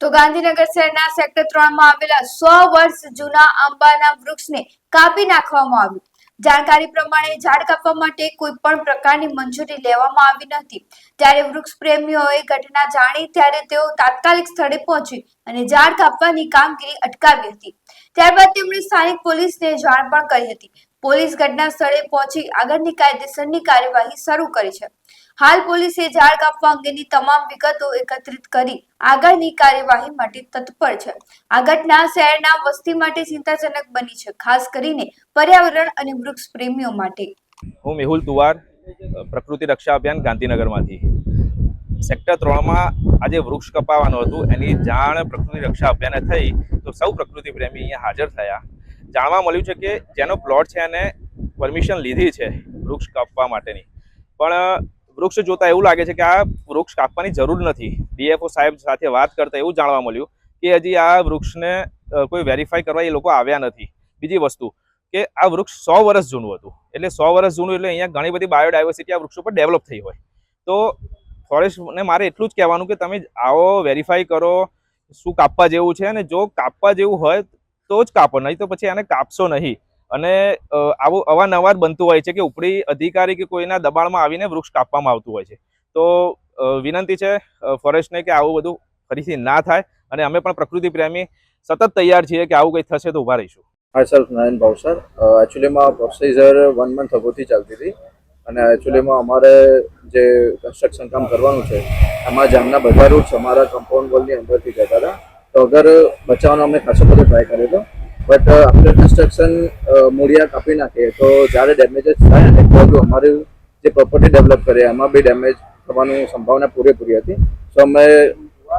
તો ગાંધીનગર શહેરના સેક્ટર ત્રણમાં આવેલા સો વર્ષ જૂના આંબાના વૃક્ષને કાપી નાખવામાં આવ્યું. જાણકારી પ્રમાણે ઝાડ કાપવા માટે કોઈ પણ પ્રકારની મંજૂરી લેવામાં આવી નથી. ત્યારે વૃક્ષ પ્રેમીઓએ ઘટના જાણી ત્યારે તેઓ તાત્કાલિક સ્થળે પહોંચી અને ઝાડ કાપવાની કામગીરી અટકાવી હતી. ત્યારબાદ તેમણે સ્થાનિક પોલીસને જાણ પણ કરી હતી. પોલીસ ઘટના સ્થળે પહોંચી આગળની કાયદેસરની કાર્યવાહી શરૂ કરી છે. હાલ પોલીસે ઝાડ કાપવા અંગેની તમામ વિગતો એકત્રિત કરી આગળની કાર્યવાહી માટે તત્પર છે. આ ઘટના શહેરના વસ્તી માટે ચિંતાજનક બની છે, ખાસ કરીને પર્યાવરણ અને વૃક્ષ પ્રેમીઓ માટે. હું મેહુલ તુવાર, પ્રકૃતિ રક્ષા અભિયાન ગાંધીનગરમાંથી. સેક્ટર ત્રણમાં આજે વૃક્ષ કપાવવાનું હતું, એની જાણ પ્રકૃતિ રક્ષા અભિયાને થઈ તો સૌ પ્રકૃતિ પ્રેમી અહીંયા હાજર થયા. જાણવા મળ્યું છે કે જેનો પ્લોટ છે એને પરમિશન લીધી છે વૃક્ષ કાપવા માટેની. પણ વૃક્ષ જોતા એવું લાગે છે કે આ વૃક્ષ કાપવાની જરૂર નથી. ડીએફઓ સાહેબ સાથે વાત કરતા એવું જાણવા મળ્યું કે હજી આ વૃક્ષને કોઈ વેરીફાઈ કરવા એ લોકો આવ્યા નથી. બીજી વસ્તુ કે આ વૃક્ષ સો વર્ષ જૂનું હતું. એટલે સો વર્ષ જૂનું એટલે અહીંયા ઘણી બધી બાયોડાયવર્સિટી આ વૃક્ષો પર ડેવલપ થઈ હોય. તો ફોરેસ્ટને મારે એટલું જ કહેવાનું કે તમે આવો વેરીફાઈ કરો શું કાપવા જેવું છે અને જો કાપવા જેવું હોય તો જ કાપો, નહીં તો પછી આને કાપશો નહીં. અને આવું અવારનવાર બનતું હોય છે કે ઉપરી અધિકારી કે કોઈના દબાણમાં આવીને વૃક્ષ કાપવામાં આવતું હોય છે. તો વિનંતી છે ફોરેસ્ટને કે આવું બધું ફરીથી ના થાય અને અમે પણ પ્રકૃતિ પ્રેમી સતત તૈયાર છીએ કે આવું કંઈ થશે તો ઊભા રહીશું. હા સર નયન ભાવસર એકચ્યુઅલીમાં પ્રોસિજર વન મંથ અગોથી ચાલતી હતી. અને એકચ્યુઅલીમાં અમારે જે કન્સ્ટ્રક્શન કામ કરવાનું છે, એમાં જામના બધા રૂટ્સ અમારા કમ્પાઉન્ડ વોલની અંદરથી જતા હતા. તો અગર બચાવવાનો અમે ખાસો બધો ટ્રાય કર્યો હતો. બટ આફ્ટર કન્સ્ટ્રક્શન મૂળિયા કાપી નાખીએ. તો જ્યારે ડેમેજીસ થાય ને, તો અમારું જે પ્રોપર્ટી ડેવલપ કરીએ, એમાં બી ડેમેજ થવાની સંભાવના પૂરેપૂરી હતી. સો અમે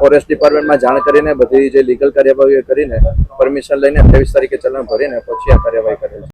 ફોરેસ્ટ ડિપાર્ટમેન્ટમાં જાણ કરીને બધી જે લીગલ કાર્યવાહી કરીને પરમિશન લઈને અઠ્યાવીસ તારીખે ચલણ ભરીને પછી આ કાર્યવાહી કરેલ